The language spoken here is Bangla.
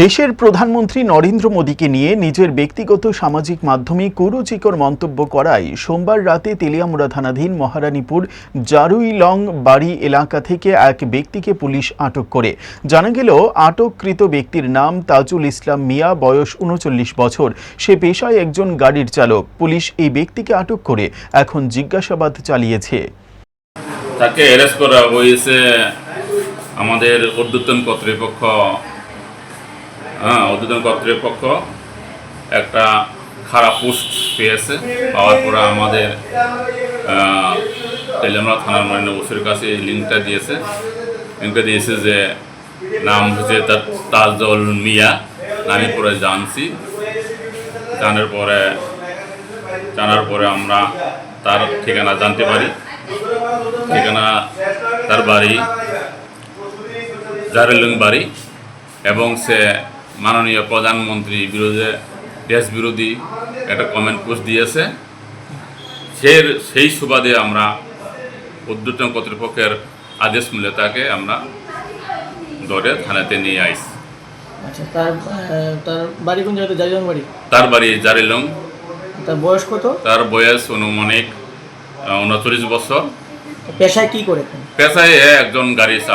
দেশের প্রধানমন্ত্রী নরেন্দ্র মোদীকে নিয়ে নিজের ব্যক্তিগত সামাজিক মাধ্যমে কুরুচিকর মন্তব্য করায় সোমবার রাতে তেলিয়ামুড়া থানাধীন মহারানীপুর জারুইলং বাড়ি এলাকা থেকে এক ব্যক্তিকে পুলিশ আটক করে। জানা গেল, আটককৃত ব্যক্তির নাম তাজুল ইসলাম মিয়া, বয়স উনচল্লিশ বছর। সে পেশায় একজন গাড়ির চালক। পুলিশ এই ব্যক্তিকে আটক করে এখন জিজ্ঞাসাবাদ চালিয়েছে। তাকে অ্যারেস্ট করা হয়েছে আমাদের ঊর্ধ্বতন কর্তৃপক্ষ ঊর্ধ্বতন কর্তৃপক্ষ একটা খারাপ পোস্ট পেয়েছে। পাওয়ার পরে আমাদের তেলেমরা থানার মান্য বসুর কাছে এই লিঙ্কটা দিয়েছে। লিঙ্কটা দিয়েছে যে নাম হচ্ছে তার তাজল মিয়া আমি পরে জানছি। জানার পরে জানার পরে আমরা তার ঠিকানা জানতে পারি। ঠিকানা তার বাড়ি জারেলুং বাড়ি, এবং সে মাননীয় প্রধানমন্ত্রী বিরোধী দেশ বিরোধী একটা কমেন্ট পোস্ট দিয়েছে। সে সেই সুবাদে আমরা উদ্যোতন কর্তৃপক্ষের আদেশ মূলে তাকে আমরা ধরে থানাতে নিয়ে আইস আচ্ছা তার তার বাড়ি কোন জায়গাতে? জারিরং বাড়ি? তার বাড়ি জারেলুং। তার বয়স কত? তার বয়স অনুমানিক উনচল্লিশ বছর। পেশায় কি করে পেশায় একজন গাড়ি চালক।